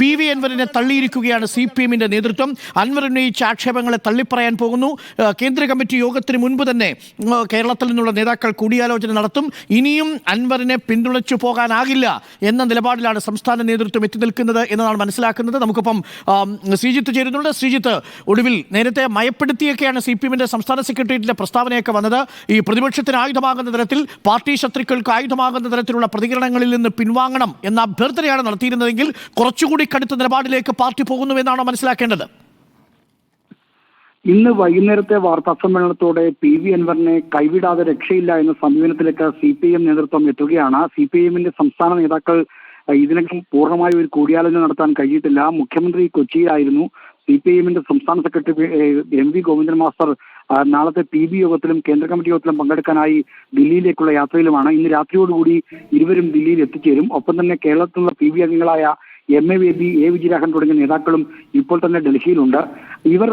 P V അൻവറിനെ തള്ളിയിരിക്കുകയാണ് C P എമ്മിന്റെ നേതൃത്വം. അൻവർ ഉന്നയിച്ച ആക്ഷേപങ്ങളെ തള്ളിപ്പറയാൻ പോകുന്നു. കേന്ദ്ര കമ്മിറ്റി യോഗത്തിന് മുൻപ് തന്നെ കേരളത്തിൽ നിന്നുള്ള നേതാക്കൾ കൂടിയാലോചന നടത്തും. ഇനിയും അൻവറിനെ പിന്തുണച്ചു പോകാനാകില്ല എന്ന നിലപാടിലാണ് സംസ്ഥാന നേതൃത്വം എത്തി നിൽക്കുന്നത് എന്നതാണ് മനസ്സിലാക്കുന്നത്. നമുക്കിപ്പം ശ്രീജിത്ത് ചേരുന്നുണ്ട്. ശ്രീജിത്ത് ഒടുവിൽ നേരത്തെ മയപ്പെടുത്തിയൊക്കെയാണ് സി പി എമ്മിന്റെ സംസ്ഥാന സെക്രട്ടേറിയറ്റിന്റെ പ്രസ്താവനയൊക്കെ വന്നത്. ഈ പ്രതിപക്ഷത്തിന് ആയുധമാകുന്ന തരത്തിൽ പാർട്ടി ശത്രുക്കൾക്ക് ആയുധമാകുന്ന തരത്തിലുള്ള പ്രതികരണങ്ങളിൽ നിന്ന് പിൻവാങ്ങണം എന്ന അഭ്യർത്ഥനയാണ് നടത്തിയിരുന്നതെങ്കിൽ കുറച്ചുകൂടി കടുത്ത നിലപാടിലേക്ക് പാർട്ടി പോകുന്നുവെന്നാണോ മനസ്സിലാക്കേണ്ടത്? ഇന്ന് വൈകുന്നേരത്തെ വാർത്താ സമ്മേളനത്തോടെ പി വി അൻവറിനെ കൈവിടാതെ രക്ഷയില്ല എന്ന സമീപനത്തിലേക്ക് സി പി എം നേതൃത്വം എത്തുകയാണ്. സി പി എമ്മിന്റെ സംസ്ഥാന നേതാക്കൾ ഇതിനകം പൂർണമായി ഒരു കൂടിയാലോചന നടത്താൻ കഴിയിട്ടില്ല മുഖ്യമന്ത്രി കൊച്ചിയിലായിരുന്നു. സി പി എമ്മിന്റെ സംസ്ഥാന secretary M V Govindan master നാളത്തെ പി ബി യോഗത്തിലും കേന്ദ്ര കമ്മിറ്റി യോഗത്തിലും പങ്കെടുക്കാനായി ദില്ലിയിലേക്കുള്ള യാത്രയിലുമാണ്. ഇന്ന് രാത്രിയോടുകൂടി ഇരുവരും ദില്ലിയിൽ എത്തിച്ചേരും. ഒപ്പം തന്നെ കേരളത്തിലുള്ള പി ബി അംഗങ്ങളായ M A Baby A Vijayaraghavan തുടങ്ങിയ നേതാക്കളും ഇപ്പോൾ തന്നെ ഡൽഹിയിലുണ്ട്. ഇവർ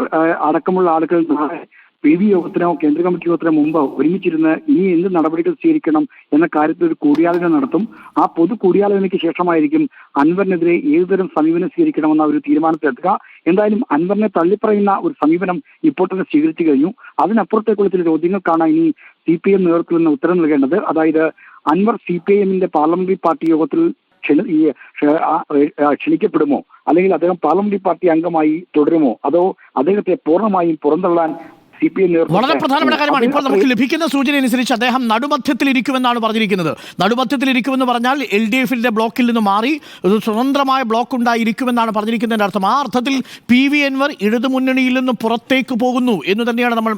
അടക്കമുള്ള ആളുകൾ നാളെ പി വി യോഗത്തിനോ കേന്ദ്ര കമ്മിറ്റി യോഗത്തിനോ മുമ്പ് ഒരുമിച്ചിരുന്ന് ഇനി എന്ത് നടപടികൾ സ്വീകരിക്കണം എന്ന കാര്യത്തിൽ ഒരു കൂടിയാലോചന നടത്തും. ആ പൊതു കൂടിയാലോചനയ്ക്ക് ശേഷമായിരിക്കും അൻവറിനെതിരെ ഏതുതരം സമീപനം സ്വീകരിക്കണമെന്ന ഒരു തീരുമാനത്തിലെത്തുക എന്തായാലും അൻവറിനെ തള്ളിപ്പറയുന്ന ഒരു സമീപനം ഇപ്പോൾ തന്നെ സ്വീകരിച്ചു കഴിഞ്ഞു. അതിനപ്പുറത്തേക്കുള്ള ചില ചോദ്യങ്ങൾക്കാണ് ഇനി സി പി എം നേതൃത്വത്തിൽ നിന്ന് ഉത്തരം നൽകേണ്ടത്. അതായത് അൻവർ സി പി ഐ എമ്മിന്റെ പാർലമെന്ററി പാർട്ടി യോഗത്തിൽ ക്ഷണി- ഈ ക്ഷണിക്കപ്പെടുമോ? അല്ലെങ്കിൽ അദ്ദേഹം പാർലമെന്ററി പാർട്ടി അംഗമായി തുടരുമോ? അതോ അദ്ദേഹത്തെ പൂർണമായും പുറന്തള്ളാൻ വളരെ പ്രധാനപ്പെട്ട കാര്യമാണ്. ഇപ്പോൾ നമുക്ക് ലഭിക്കുന്ന സൂചന അനുസരിച്ച് അദ്ദേഹം നടുമധ്യത്തിൽ ഇരിക്കുമെന്നാണ് പറഞ്ഞിരിക്കുന്നത്. നടുമധ്യത്തിൽ ഇരിക്കുമെന്ന് പറഞ്ഞാൽ എൽ ഡി എഫിന്റെ ബ്ലോക്കിൽ നിന്ന് മാറി ഒരു സ്വതന്ത്രമായ ബ്ലോക്ക് ഉണ്ടായിരിക്കുമെന്നാണ് പറഞ്ഞിരിക്കുന്നതിന്റെ അർത്ഥം. ആ അർത്ഥത്തിൽ പി വി എൻവർ ഇടതുമുന്നണിയിൽ നിന്ന് പുറത്തേക്ക് പോകുന്നു എന്ന് തന്നെയാണ് നമ്മൾ